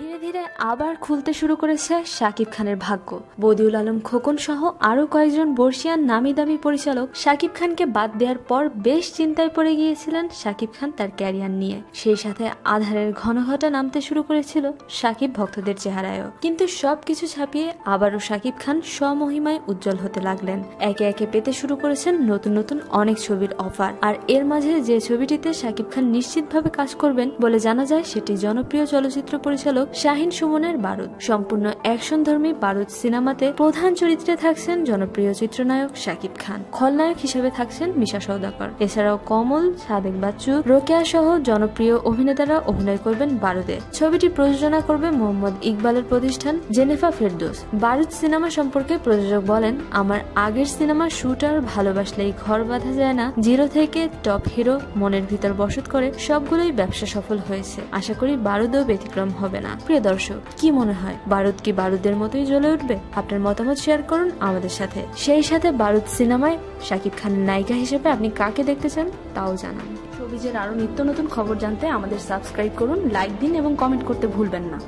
ধীরে ধীরে আবার খুলতে শুরু করেছে শাকিব খানের ভাগ্য। বদিউল আলম, খোকন সহ আরও কয়েকজন বর্ষিয়ান নামি দামি পরিচালক শাকিব খানকে বাদ দেওয়ার পর বেশ চিন্তায় পড়ে গিয়েছিলেন শাকিব খান তার ক্যারিয়ার নিয়ে। সেই সাথে আধারের ঘন ঘটা নামতে শুরু করেছিল শাকিব ভক্তদের চেহারায়ও। কিন্তু সবকিছু ছাপিয়ে আবারও শাকিব খান স্বমহিমায় উজ্জ্বল হতে লাগলেন। একে একে পেতে শুরু করেছেন নতুন নতুন অনেক ছবির অফার। আর এর মাঝে যে ছবিটিতে শাকিব খান নিশ্চিতভাবে কাজ করবেন বলে জানা যায়, সেটি জনপ্রিয় চলচ্চিত্র পরিচালক শাহিন সুমনের বারুদ। সম্পূর্ণ অ্যাকশন ধর্মী বারুদ সিনেমাতে প্রধান চরিত্রে থাকছেন জনপ্রিয় চিত্রনায়ক শাকিব খান। খলনায়ক হিসেবে থাকছেন মিশা সৌদাকর এছাড়াও কমল, সাদেক বাচ্চু, রোকেয়া সহ জনপ্রিয় অভিনেতারা অভিনয় করবেন বারুদে। ছবিটি প্রযোজনা করবে মোহাম্মদ ইকবালের প্রতিষ্ঠান জেনেফা ফেরদোস। বারুদ সিনেমা সম্পর্কে প্রযোজক বলেন, আমার আগের সিনেমা শুটার ভালোবাসলেই ঘর বাঁধা যায় না। জিরো থেকে টপ হিরো মনের ভিতর বসত করে সবগুলোই ব্যবসা সফল হয়েছে। আশা করি বারুদও ব্যতিক্রম হবে না। প্রিয় দর্শক, কি মনে হয়, বারুদ কি বারুদের মতোই জ্বলে উঠবে? আপনার মতামত শেয়ার করুন আমাদের সাথে। সেই সাথে বারুদ সিনেমায় শাকিব খানের নায়িকা হিসেবে আপনি কাকে দেখতে চান, তাও জানান। ছবিজের আরও নিত্য নতুন খবর জানতে আমাদের সাবস্ক্রাইব করুন লাইক দিন এবং কমেন্ট করতে ভুলবেন না।